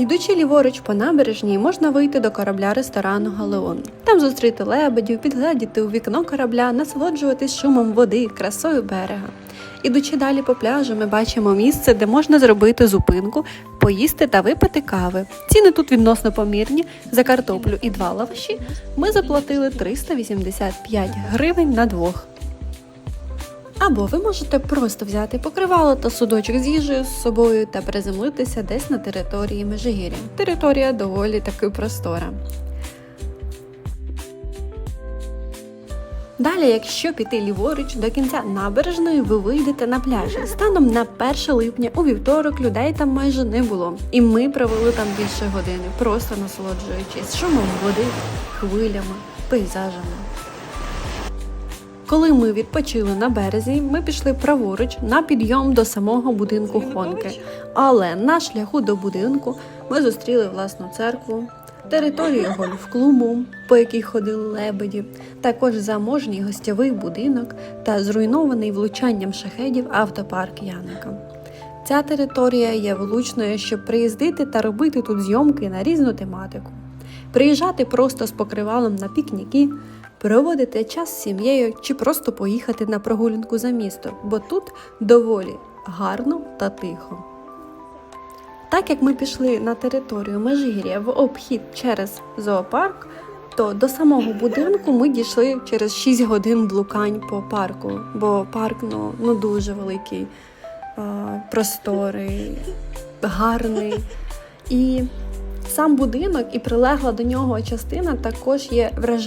Йдучи ліворуч по набережній, можна вийти до корабля ресторану Галеон. Там зустріти лебедів, підгледіти у вікно корабля, насолоджуватись шумом води, красою берега. Ідучи далі по пляжу, ми бачимо місце, де можна зробити зупинку, поїсти та випити кави. Ціни тут відносно помірні. За картоплю і два лаваші ми заплатили 385 гривень на двох. Або ви можете просто взяти покривало та судочок з їжею з собою та приземлитися десь на території Межигір'я. Територія доволі таки простора. Далі, якщо піти ліворуч до кінця набережної, ви вийдете на пляжі. Станом на 1 липня у вівторок людей там майже не було. І ми провели там більше години, просто насолоджуючись шумом води, хвилями, пейзажами. Коли ми відпочили на березі, ми пішли праворуч на підйом до самого будинку Хонки. Але на шляху до будинку ми зустріли власну церкву, територію гольф-клубу, по якій ходили лебеді, також заможній гостьовий будинок та зруйнований влучанням шахедів автопарк Яника. Ця територія є влучною, щоб приїздити та робити тут зйомки на різну тематику. Приїжджати просто з покривалом на пікніки, проводити час з сім'єю чи просто поїхати на прогулянку за місто, бо тут доволі гарно та тихо. Так як ми пішли на територію Межгір'я в обхід через зоопарк, то до самого будинку ми дійшли через 6 годин блукань по парку, бо парк ну, ну дуже великий, просторий, гарний. І сам будинок і прилегла до нього частина також є вражаючою.